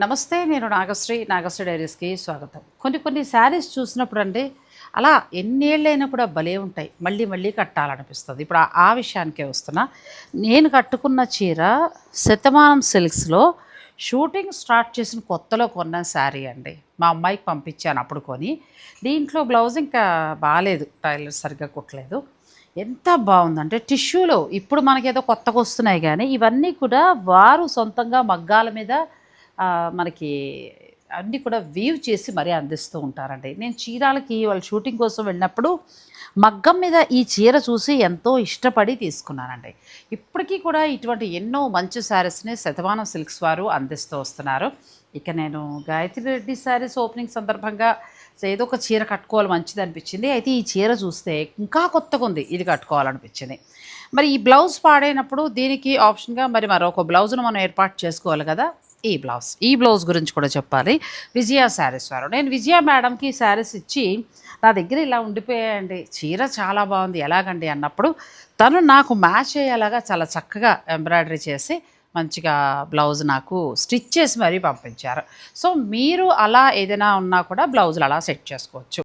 నమస్తే నేను నాగశ్రీ నాగశ్రీ డైరీస్కి స్వాగతం. కొన్ని కొన్ని శారీస్ చూసినప్పుడు అండి అలా ఎన్నేళ్ళైనా కూడా భలే ఉంటాయి. మళ్ళీ మళ్ళీ కట్టాలనిపిస్తుంది. ఇప్పుడు ఆ- విషయానికే వస్తున్నా. నేను కట్టుకున్న చీర శతమానం సిల్క్స్లో షూటింగ్ స్టార్ట్ చేసిన కొత్తలో కొన్న శారీ అండి. మా అమ్మాయికి పంపించాను అప్పుడు కొని. దీంట్లో బ్లౌజ్ ఇంకా బాగాలేదు టైలర్ సరిగ్గా కుట్టలేదు. ఎంత బాగుందంటే టిష్యూలో ఇప్పుడు మనకేదో కొత్తగా వస్తున్నాయి కానీ ఇవన్నీ కూడా వారు సొంతంగా మగ్గాల మీద మనకి అన్నీ కూడా వీవ్ చేసి మరీ అందిస్తూ ఉంటారండి. నేను చీరాలకి వాళ్ళ షూటింగ్ కోసం వెళ్ళినప్పుడు మగ్గం మీద ఈ చీర చూసి ఎంతో ఇష్టపడి తీసుకున్నానండి. ఇప్పటికీ కూడా ఇటువంటి ఎన్నో మంచి శారీస్ని శతమానం సిల్క్స్ వారు అందిస్తూ వస్తున్నారు. ఇక నేను గాయత్రి రెడ్డి శారీస్ ఓపెనింగ్ సందర్భంగా ఏదో ఒక చీర కట్టుకోవాలి మంచిది అనిపించింది అయితే ఈ చీర చూస్తే ఇంకా కొత్తగా ఉంది. ఇది కట్టుకోవాలనిపించింది. మరి ఈ బ్లౌజ్ పాడైనప్పుడు దీనికి ఆప్షన్గా మరి మరొక బ్లౌజ్ను మనం ఏర్పాటు చేసుకోవాలి కదా. ఈ బ్లౌజ్ ఈ బ్లౌజ్ గురించి కూడా చెప్పాలి. విజయ శారీస్ వారు. నేను విజయ మేడంకి శారీస్ ఇచ్చి నా దగ్గర ఇలా ఉండిపోయాయండి. చీర చాలా బాగుంది ఎలాగండి అన్నప్పుడు తను నాకు మ్యాచ్ అయ్యేలాగా చాలా చక్కగా ఎంబ్రాయిడరీ చేసి మంచిగా బ్లౌజ్ నాకు స్టిచ్ చేసి మరీ పంపించారు. సో మీరు అలా ఏదైనా ఉన్నా కూడా బ్లౌజులు అలా సెట్ చేసుకోవచ్చు.